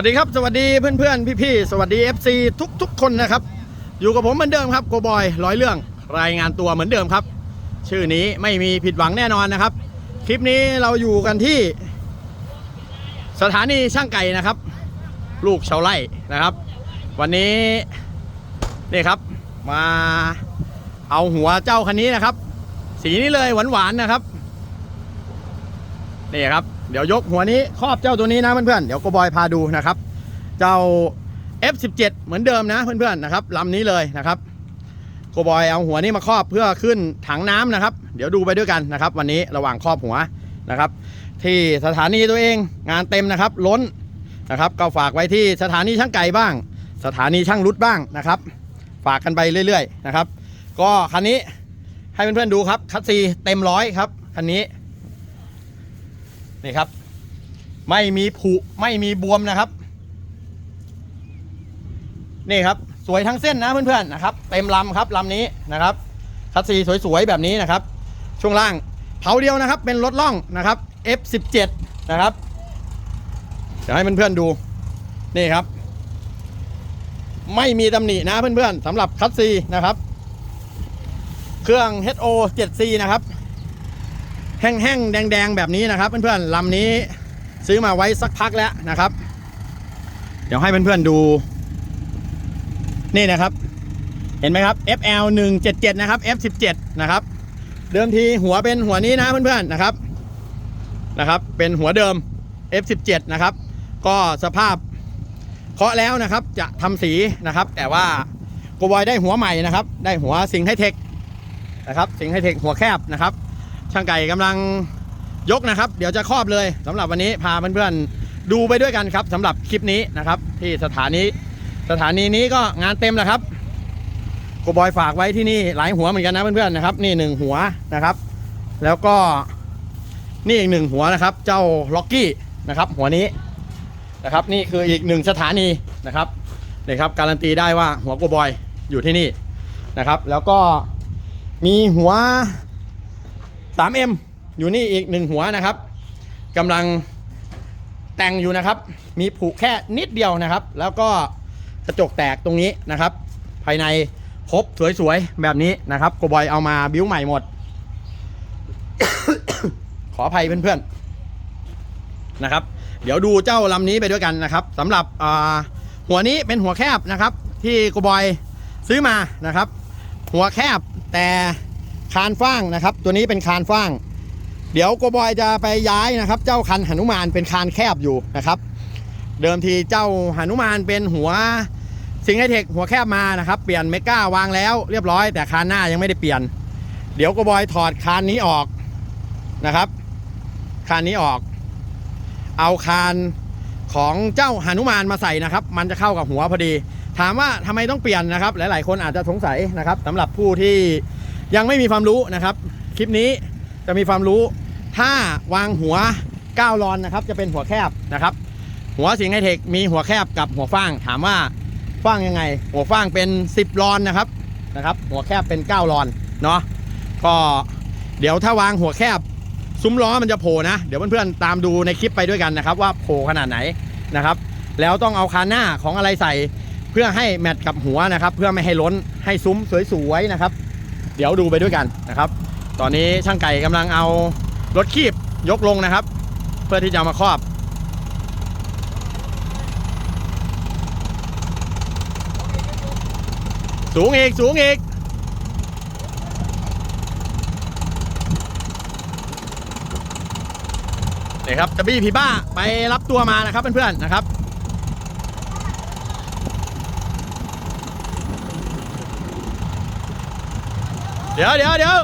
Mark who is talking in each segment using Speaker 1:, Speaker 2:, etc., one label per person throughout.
Speaker 1: วัสดีครับสวัสดีเพื่อนๆ พี่ๆ สวัสดี FC ทุกๆ คนนะครับ อยู่กับผมเหมือนเดิมครับโกบอยร้อยเรื่องรายงานตัวเหมือนเดิมครับ ชื่อนี้ไม่มีผิดหวังแน่นอนนะครับ คลิปนี้เราอยู่กันที่สถานีช่างไก่นะครับ ลูกชาวไร่นะครับ วันนี้นี่ครับมาเอาหัวเจ้าคันนี้นะครับ สีนี้เลยหวานๆนะครับนี่ครับ เดี๋ยวยกหัวนี้ครอบเจ้าตัวนี้นะเพื่อนๆเดี๋ยวโกบอยพาดูนะครับ เจ้า F17 เหมือนเดิมนะเพื่อนๆนะครับลำนี้เลยนะครับโกบอยเอาหัวนี้มาครอบเพื่อขึ้นถังน้ำนะครับ เดี๋ยวดูไปด้วยกันนะครับ วันนี้ระหว่างครอบหัวนะครับ ที่สถานีตัวเองงานเต็มนะครับ ล้นนะครับ ก็ฝากไว้ที่สถานีช่างไก่บ้าง สถานีช่างรุดบ้างนะครับ ฝากกันไปเรื่อย ๆ นะครับ ก็คันนี้ให้เพื่อนๆดูครับคัสซีเต็มร้อยครับคันนี้ นี่ครับ ไม่มีผุไม่มีบวมนะครับ นี่ครับ สวยทั้งเส้นนะเพื่อนๆนะครับ เต็มลำครับลำนี้นะครับคัสซีสวยๆแบบนี้นะครับ ช่วงล่างเผาเดียวนะครับ เป็นรถล่องนะครับ F17 นะครับเดี๋ยวให้เพื่อนๆดูนี่ครับ ไม่มีตำหนินะเพื่อนๆสำหรับคัสซีนะครับ เครื่อง HO 7C นะครับ แห้งๆ แดงๆ แบบนี้นะครับ เพื่อนๆลำนี้ซื้อมาไว้สักพักแล้วนะครับ เดี๋ยวให้เพื่อนๆดู นี่นะครับ เห็นไหมครับ FL 177นะครับ F17 นะครับ เดิมทีหัวเป็นหัวนี้นะเพื่อนๆนะครับนะครับ เป็นหัวเดิม F17 นะครับ ก็สภาพเคาะแล้วนะครับจะทำสีนะครับ แต่ว่าโกบอยได้หัวใหม่นะครับ ได้หัวสิงห์ไฮเทคนะครับ สิงห์ไฮเทคหัวแคบนะครับ ช่างไก่กำลังยกนะครับ เดี๋ยวจะครอบเลยสำหรับวันนี้พาเพื่อนๆดูไปด้วยกันครับสำหรับคลิปนี้นะครับ ที่สถานีสถานีนี้ก็งานเต็มแล้วครับโกบอยฝากไว้ที่นี่หลายหัวเหมือนกันนะเพื่อนๆนะครับ นี่หนึ่งหัวนะครับ แล้วก็นี่อีกหนึ่งหัวนะครับ เจ้าล็อกกี้นะครับ หัวนี้นะครับ นี่คืออีกหนึ่งสถานีนะครับนี่ครับ การันตีได้ว่าหัวโกบอยอยู่ที่นี่นะครับ แล้วก็มีหัว 3M อยู่นี่อีกหนึ่งหัวนะครับกำลังแต่งอยู่นะครับ มีผุแค่นิดเดียวนะครับ แล้วก็กระจกแตกตรงนี้นะครับ ภายในครบสวยๆ แบบนี้นะครับโกบอยเอามาบิ้วใหม่หมด ขออภัยเพื่อนๆนะครับ เดี๋ยวดูเจ้าลำนี้ไปด้วยกันนะครับสำหรับหัวนี้เป็นหัวแคบนะครับ ที่โกบอยซื้อมานะครับ หัวแคบแต่ คานฟ้างนะครับ ตัวนี้เป็นคานฟ้าง เดี๋ยวโกบอยจะไปย้ายนะครับ เจ้าคันหนุมานเป็นคานแคบอยู่นะครับ เดิมทีเจ้าหนุมานเป็นหัวสิงห์ไฮเทคหัวแคบมานะครับเปลี่ยนเมก้าวางแล้วเรียบร้อย แต่คานหน้ายังไม่ได้เปลี่ยน เดี๋ยวโกบอยถอดคานนี้ออกนะครับคานนี้ออก เอาคานของเจ้าหนุมานมาใส่นะครับ มันจะเข้ากับหัวพอดี ถามว่าทำไมต้องเปลี่ยนนะครับ หลาย ๆ คนอาจจะสงสัยนะครับสำหรับผู้ที่ ยังไม่มีความรู้นะครับ คลิปนี้จะมีความรู้ถ้าวางหัว9ลอนนะครับ จะเป็นหัวแคบนะครับ หัวสิงห์ไฮเทคมีหัวแคบกับหัวฟ้าง ถามว่าฟ้างยังไง หัวฟ้างเป็น 10ลอนนะครับนะครับ หัวแคบเป็น9ลอนเนาะก็เดี๋ยวถ้าวางหัวแคบซุ้มล้อมันจะโผล่นะ เดี๋ยวเพื่อนๆตามดูในคลิปไปด้วยกันนะครับ ว่าโผล่ขนาดไหนนะครับ แล้วต้องเอาคานหน้าของอะไรใส่ เพื่อให้แมทกับหัวนะครับ เพื่อไม่ให้ล้นให้ซุ้มสวยๆนะครับ เดี๋ยวดูไปด้วยกันนะครับ ตอนนี้ช่างไก่กำลังเอารถคีบยกลงนะครับ เพื่อที่จะมาครอบสูงอีก สูงอีกนี่ครับจะบี้ผีบ้าไปรับตัวมานะครับเพื่อนๆนะครับ เดี๋ยวเดี๋ยวเดี๋ยว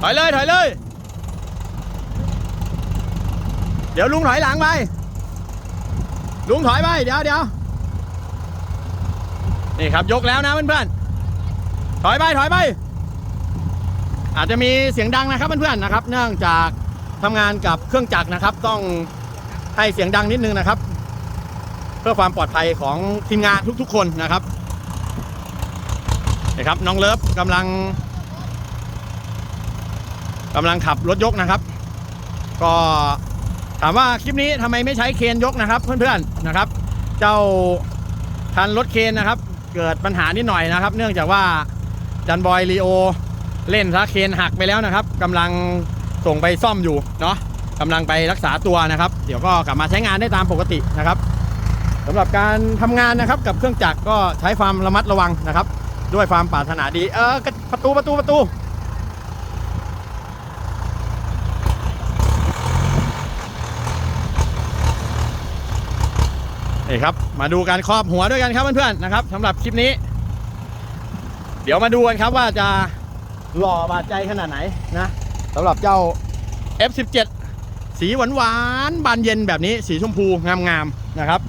Speaker 1: ถอยเลยถอยเลย เดี๋ยวลุงถอยหลังไป ลุงถอยไป เดี๋ยวเดี๋ยวนี่ครับยกแล้วนะเพื่อนๆ ถอยไปถอยไป อาจจะมีเสียงดังนะครับเพื่อนๆนะครับ เนื่องจากทำงานกับเครื่องจักรนะครับ ต้องให้เสียงดังนิดนึงนะครับ เพื่อความปลอดภัยของทีมงานทุกๆ คนนะครับ นะครับน้องเลิฟกำลังกำลังขับรถยกนะครับ ก็ถามว่าคลิปนี้ทำไมไม่ใช้เคนยกนะครับ เพื่อนๆนะครับ เจ้าคันรถเคนนะครับ เกิดปัญหานิดหน่อยนะครับ เนื่องจากว่าจันบอยลีโอเล่นซะเคนหักไปแล้วนะครับกำลังส่งไปซ่อมอยู่เนาะกำลังไปรักษาตัวนะครับ เดี๋ยวก็กลับมาใช้งานได้ตามปกตินะครับสำหรับการทำงานนะครับกับเครื่องจักรก็ใช้ความระมัดระวังนะครับ ด้วยความปรารถนาดี เออประตูประตูประตู นี่ครับ มาดูการครอบหัวด้วยกันครับเพื่อนๆนะครับสำหรับคลิปนี้ เดี๋ยวมาดูกันครับว่าจะหล่อบาดใจขนาดไหนนะสำหรับเจ้า F17 สีหวานหวานบานเย็นแบบนี้สีชมพูงามๆนะครับ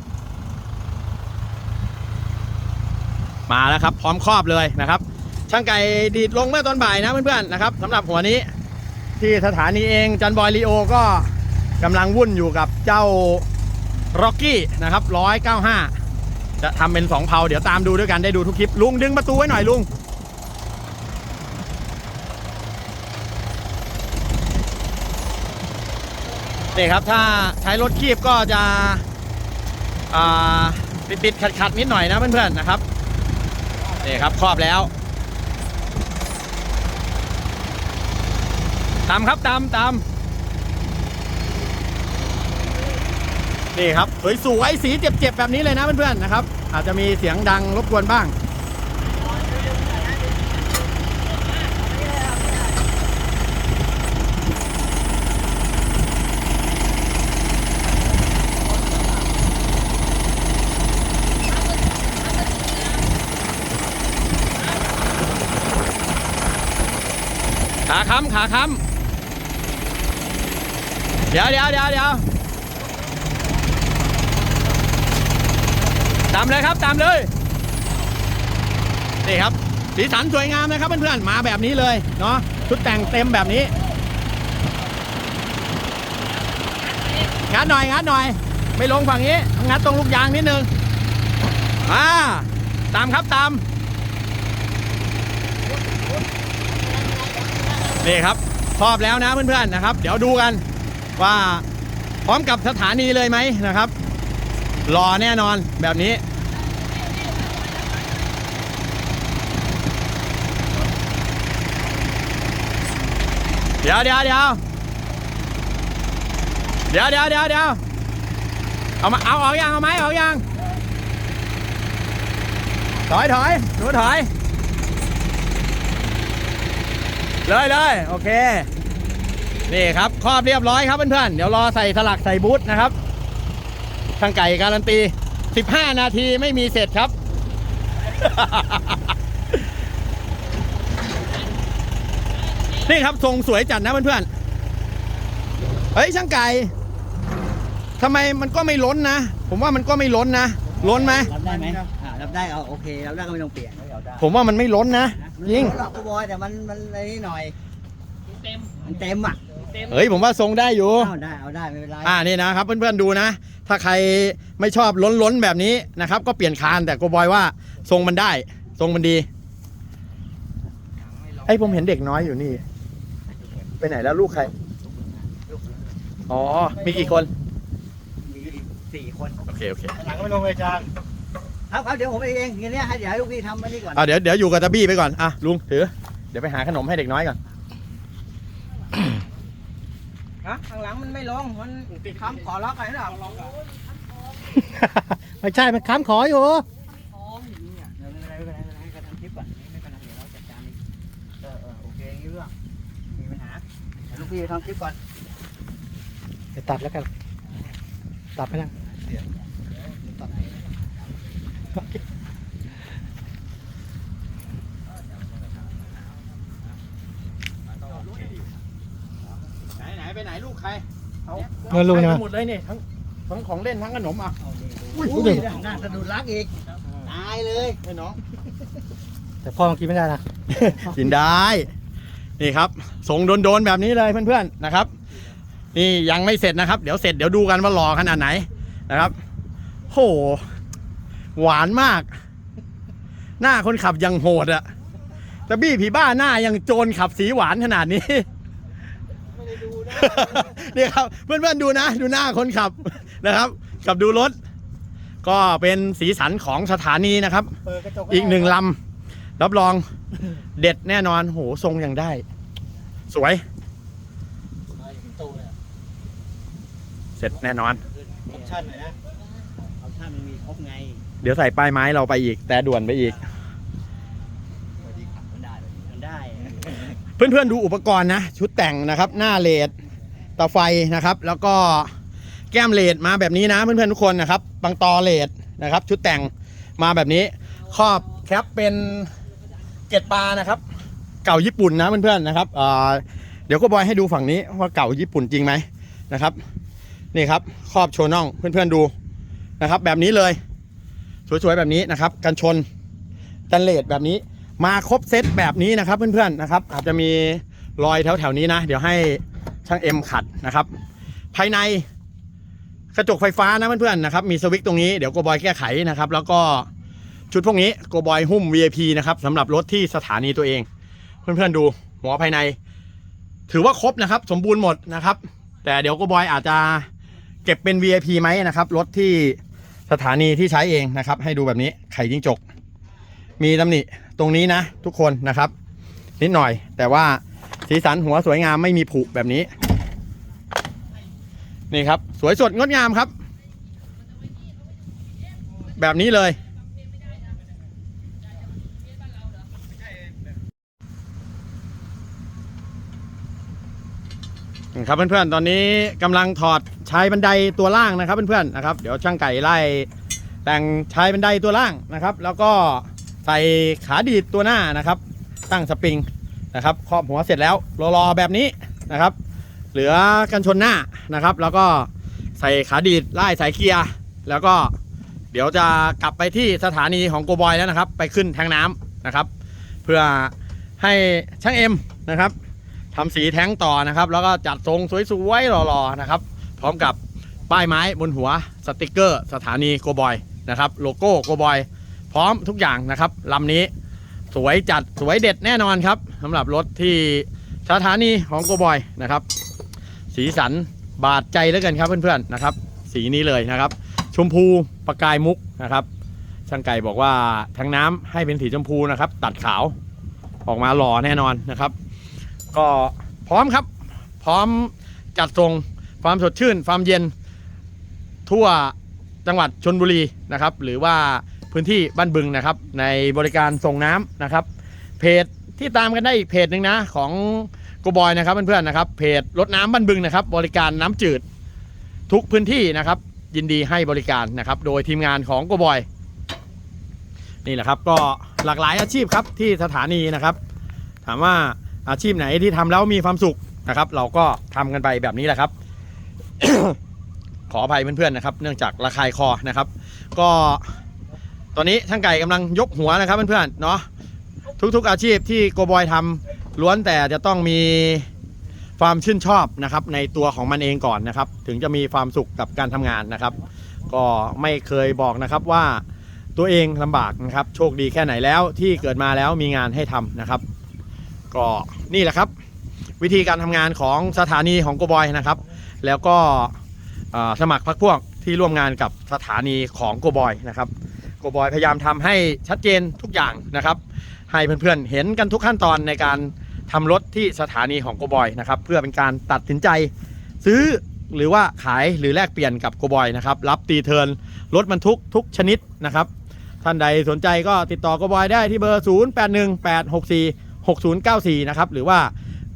Speaker 1: มาแล้วครับ พร้อมครอบเลยนะครับ ช่างไก่ดีดลงเมื่อตอนบ่ายนะเพื่อนๆนะครับสำหรับหัวนี้ ที่สถานีเองจันบอยลีโอก็กำลังวุ่นอยู่กับเจ้าร็อกกี้นะครับร้อยเก้าห้าจะทำเป็นสองเพาเดี๋ยวตามดูด้วยกันได้ดูทุกคลิป ลุงดึงประตูไว้หน่อยลุงนี่ครับ ถ้าใช้รถคีบก็จะติดติดขัดขัดๆนิดหน่อยนะเพื่อนๆนะครับ นี่ครับครอบแล้วตามครับตามตามนี่ครับสวยๆสีเจ็บๆแบบนี้เลยนะเพื่อนๆนะครับ อาจจะมีเสียงดังรบกวนบ้าง ค้ำขาค้ำเดี๋ยวเดี๋ยวเดี๋ยวเดี๋ยวตามเลยครับตามเลยนี่ครับสีสันสวยงามนะครับเพื่อนๆมาแบบนี้เลยเนาะชุดแต่งเต็มแบบนี้งัดหน่อยงัดหน่อย ไม่ลงฝั่งนี้งัดตรงลูกยางนิดนึงอ่าตามครับตาม นี่ครับครอบแล้วนะเพื่อนๆนะครับ เดี๋ยวดูกันว่าพร้อมกับสถานีเลยไหมนะครับ รอแน่นอนแบบนี้ เดี๋ยวเดี๋ยวเดี๋ยวเดี๋ยวเดี๋ยวเดี๋ยวเดี๋ยวเอามาเอาออกยังเอาไหมออกยังถอยถอยหนูถอย เลยเลยโอเค นี่ครับครอบเรียบร้อยครับเพื่อนๆ เดี๋ยวรอใส่สลักใส่บูทนะครับช่างไก่การันตี 15 นาทีไม่มีเสร็จครับ นี่ครับทรงสวยจัดนะเพื่อนๆ เฮ้ยช่างไก่ทำไมมันก็ไม่ล้นนะ ผมว่ามันก็ไม่ล้นนะ ล้นไหม
Speaker 2: รับได้ไหมอ่ารับได้เอาโอเค รับได้ก็ไม่ต้องเปลี่ยนเอาได้
Speaker 1: ผมว่ามันไม่ล้นนะ ยิง
Speaker 2: หลอกกูบอยแต่มันมันอะไรนิดหน่อย เต็มมันเต็มอะ
Speaker 1: เฮ้ยผมว่าทรงได้อยู่
Speaker 2: เอาได้เอาได้ไม่เป็นไร
Speaker 1: อ่านี่นะครับเพื่อนๆดูนะ ถ้าใครไม่ชอบล้นๆแบบนี้นะครับ ก็เปลี่ยนคานแต่โกบอยว่าทรงมันได้ ทรงมันดีไอ้ยผมเห็นเด็กน้อยอยู่นี่ ไปไหนแล้วลูกใคร อ๋อ มีกี่คน
Speaker 2: มีสี่คน
Speaker 1: โอเคโอเค
Speaker 3: หลังไม่ลงเลยจาน
Speaker 2: ครับครับเดี๋ยวผมไปเองทีนี้ให้เดี๋ยวให้ลูกพี่ทำอันนี้ก่อน
Speaker 1: อ่าเดี๋ยวเดี๋ยวอยู่กับตาบี้ไปก่อนอะลุงถือ เดี๋ยวไปหาขนมให้เด็กน้อยก่อน
Speaker 4: ฮะข้างหลังมันไม่ลงมันค้ำขอล็อกไอ้หรอ
Speaker 3: ไม่ใช่มันค้ำขออยู่
Speaker 2: เดี๋ยวไม่เป็นไรไม่เป็นไรไม่เป็นไรให้เขาทำคลิปก่อนไม่เป็นไรเดี๋ยวเราจัดการเองเออเออโอเคงี้เรื่องมีปัญหาเดี๋ยวลูกพี่ไปทำคลิปก่อน
Speaker 3: เดี๋ยวตัดแล้วกัน ตัดไปยัง
Speaker 1: ไหนไหนไปไหนลูกใคร
Speaker 3: เงินลุงใช่ไหม
Speaker 1: ไปหมดเลยนี่ทั้งทั้งของเล่นทั้งขนมอะ
Speaker 2: อุ้ย
Speaker 3: อุ้ย
Speaker 2: น่าสะดุดรักอีกตายเลย
Speaker 1: ไม่น้อง
Speaker 3: แต่พ่อมันกินไม่ได้นะ
Speaker 1: กินได้ นี่ครับส่งโดนๆแบบนี้เลยเพื่อนๆนะครับ นี่ยังไม่เสร็จนะครับ เดี๋ยวเสร็จเดี๋ยวดูกันว่าหล่อขนาดไหนนะครับ โห หวานมาก หน้าคนขับยังโหดอะแต่บี้ผีบ้าหน้ายังโจรขับสีหวานขนาดนี้
Speaker 2: ไม่ได้ดูนะ
Speaker 1: นี่ครับ เพื่อนๆดูนะ ดูหน้าคนขับนะครับ กับดูรถ ก็เป็นสีสันของสถานีนะครับ อีกหนึ่งลำรับรองเด็ดแน่นอนโหทรงอย่างได้ สวย
Speaker 2: เส
Speaker 1: ร็จแน่นอน
Speaker 2: ออปชั่นเลยนะออปชั่นมันมีครบไง
Speaker 1: เดี๋ยวใส่ป้ายไม้เราไปอีก แต่ด่วนไปอีก
Speaker 2: มันได้มันได้
Speaker 1: เพื่อนๆดูอุปกรณ์นะ ชุดแต่งนะครับ หน้าเลดตาไฟนะครับ แล้วก็แก้มเลดมาแบบนี้นะ เพื่อนๆทุกคนนะครับบางตอเลดนะครับ ชุดแต่งมาแบบนี้ครอบแคปเป็นเกล็ดปลานะครับ เก่าญี่ปุ่นนะเพื่อนๆนะครับเอ่อเดี๋ยวก็บอยให้ดูฝั่งนี้ว่าเก่าญี่ปุ่นจริงไหมนะครับ นี่ครับครอบโชว์น่องเพื่อนๆดูนะครับ แบบนี้เลย สวยๆแบบนี้นะครับ กันชนกันเลดแบบนี้ มาครบเซตแบบนี้นะครับเพื่อนๆนะครับ อาจจะมีรอยแถวๆนี้นะ เดี๋ยวให้ช่างเอ็มขัดนะครับ ภายในกระจกไฟฟ้านะเพื่อนๆนะครับ มีสวิตตรงนี้เดี๋ยวโกบอยแก้ไขนะครับ แล้วก็ชุดพวกนี้โกบอยหุ้ม VIP นะครับสำหรับรถที่สถานีตัวเอง เพื่อนๆดูหัวภายใน ถือว่าครบนะครับ สมบูรณ์หมดนะครับ แต่เดี๋ยวโกบอยอาจจะเก็บเป็น VIP ไหมนะครับรถที่ สถานีที่ใช้เองนะครับ ให้ดูแบบนี้ไข่จิ้งจก มีตำหนิตรงนี้นะ ทุกคนนะครับ นิดหน่อย แต่ว่าสีสันหัวสวยงามไม่มีผุแบบนี้ นี่ครับ สวยสดงดงามครับ แบบนี้เลยครับเพื่อนๆ ตอนนี้กำลังถอด ชายบันไดตัวล่างนะครับเพื่อนๆนะครับ เดี๋ยวช่างไก่ไล่แต่งชายบันไดตัวล่างนะครับ แล้วก็ใส่ขาดีดตัวหน้านะครับ ตั้งสปริงนะครับครอบหัวเสร็จแล้วรอๆแบบนี้นะครับ เหลือกันชนหน้านะครับ แล้วก็ใส่ขาดีดไล่สายเกียร์แล้วก็เดี๋ยวจะกลับไปที่สถานีของโกบอยแล้วนะครับ ไปขึ้นแทงน้ำนะครับ เพื่อให้ช่างเอ็มนะครับทำสีแทงต่อนะครับ แล้วก็จัดทรงสวยๆหล่อๆนะครับ ร้อมกับป้ายไม้บนหัวสติกเกอร์สถานีโกบอยนะครับโลโก้โกบอยพร้อมทุกอย่างนะครับลำนี้สวยจัดสวยเด็ดแน่นอนครับสำหรับรถที่สถานีของโกบอยนะครับ สีสันบาดใจเหลือเกินครับเพื่อนๆนะครับ สีนี้เลยนะครับ ชมพูประกายมุกนะครับ ช่างไก่บอกว่าทั้งน้ำให้เป็นสีชมพูนะครับ ตัดขาวออกมาหล่อแน่นอนนะครับ ก็พร้อมครับ พร้อมจัดทรง ความสดชื่นความเย็น ทั่วจังหวัดชนบุรีนะครับ หรือว่าพื้นที่บ้านบึงนะครับ ในบริการส่งน้ำนะครับ เพจที่ตามกันได้อีกเพจหนึ่งนะของโกบอยนะครับเพื่อนๆนะครับ เพจรถน้ำบ้านบึงนะครับ บริการน้ำจืดทุกพื้นที่นะครับ ยินดีให้บริการนะครับ โดยทีมงานของโกบอย นี่แหละครับก็หลากหลายอาชีพครับที่สถานีนะครับ ถามว่าอาชีพไหนที่ทำแล้วมีความสุขนะครับ เราก็ทำกันไปแบบนี้แหละครับ ขออภัยเพื่อนๆนะครับ เนื่องจากระคายคอนะครับ ก็ตอนนี้ช่างไก่กำลังยกหัวนะครับเพื่อนๆเนาะทุกๆอาชีพที่โกบอยทำล้วนแต่จะต้องมีความชื่นชอบนะครับ ในตัวของมันเองก่อนนะครับ ถึงจะมีความสุขกับการทำงานนะครับ ก็ไม่เคยบอกนะครับว่าตัวเองลำบากนะครับ โชคดีแค่ไหนแล้วที่เกิดมาแล้วมีงานให้ทำนะครับ ก็นี่แหละครับ วิธีการทำงานของสถานีของโกบอยนะครับ แล้วก็สมัครพรรคพวกที่ร่วมงานกับสถานีของโกบอยนะครับโกบอยพยายามทำให้ชัดเจนทุกอย่างนะครับ ให้เพื่อนๆเห็นกันทุกขั้นตอนในการทำรถที่สถานีของโกบอยนะครับ เพื่อเป็นการตัดสินใจ ซื้อหรือว่าขายหรือแลกเปลี่ยนกับโกบอยนะครับรับตีเทินรถบรรทุกทุกชนิดนะครับท่านใดสนใจก็ติดต่อโกบอยได้ที่เบอร์ 0818646094 นะครับหรือว่า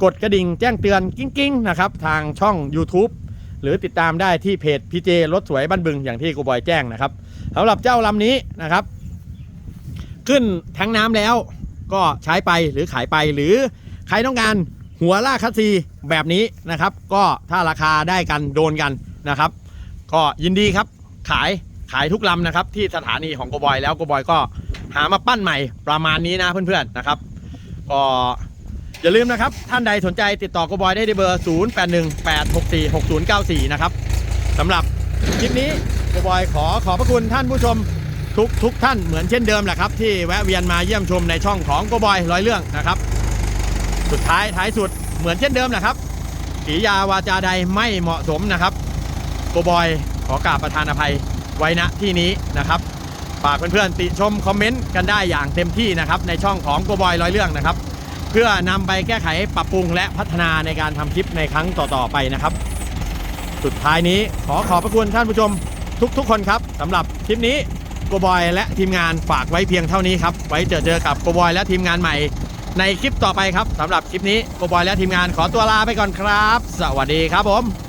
Speaker 1: กดกระดิ่งแจ้งเตือนกิ้งๆนะครับทางช่อง YouTube หรือติดตามได้ที่เพจพีเจรถสวยบ้านบึงอย่างที่โกบอยแจ้งนะครับสำหรับเจ้าลำนี้นะครับ ขึ้นแทงน้ำแล้วก็ใช้ไปหรือขายไปหรือใครต้องการหัวลากคัสซีแบบนี้นะครับ ก็ถ้าราคาได้กันโดนกันนะครับ ก็ยินดีครับขายขายทุกลำนะครับ ที่สถานีของโกบอยแล้วโกบอยก็หามาปั้นใหม่ประมาณนี้นะเพื่อนๆนะครับก็ อย่าลืมนะครับ ท่านใดสนใจติดต่อโกบอยได้ที่เบอร์ 0818646094 นะครับสำหรับคลิปนี้โกบอยขอขอบพระคุณท่านผู้ชมทุกทุกท่านเหมือนเช่นเดิมแหละครับ ที่แวะเวียนมาเยี่ยมชมในช่องของโกบอยร้อยเรื่องนะครับ สุดท้ายท้ายสุดเหมือนเช่นเดิมแหละครับกิยาวาจาใดไม่เหมาะสมนะครับโกบอยขอกราบประธานอภัยไว้ณที่นี้นะครับฝากเพื่อนๆติชมคอมเมนต์กันได้อย่างเต็มที่นะครับในช่องของโกบอยร้อยเรื่องนะครับ เพื่อนำไปแก้ไขปรับปรุงและพัฒนาในการทำคลิปในครั้งต่อๆไปนะครับ สุดท้ายนี้ขอขอบพระคุณท่านผู้ชมทุกๆคนครับสำหรับคลิปนี้โกบอยและทีมงานฝากไว้เพียงเท่านี้ครับ ไว้เจอเจอกับโกบอยและทีมงานใหม่ ในคลิปต่อไปครับสำหรับคลิปนี้โกบอยและทีมงานขอตัวลาไปก่อนครับ สวัสดีครับผม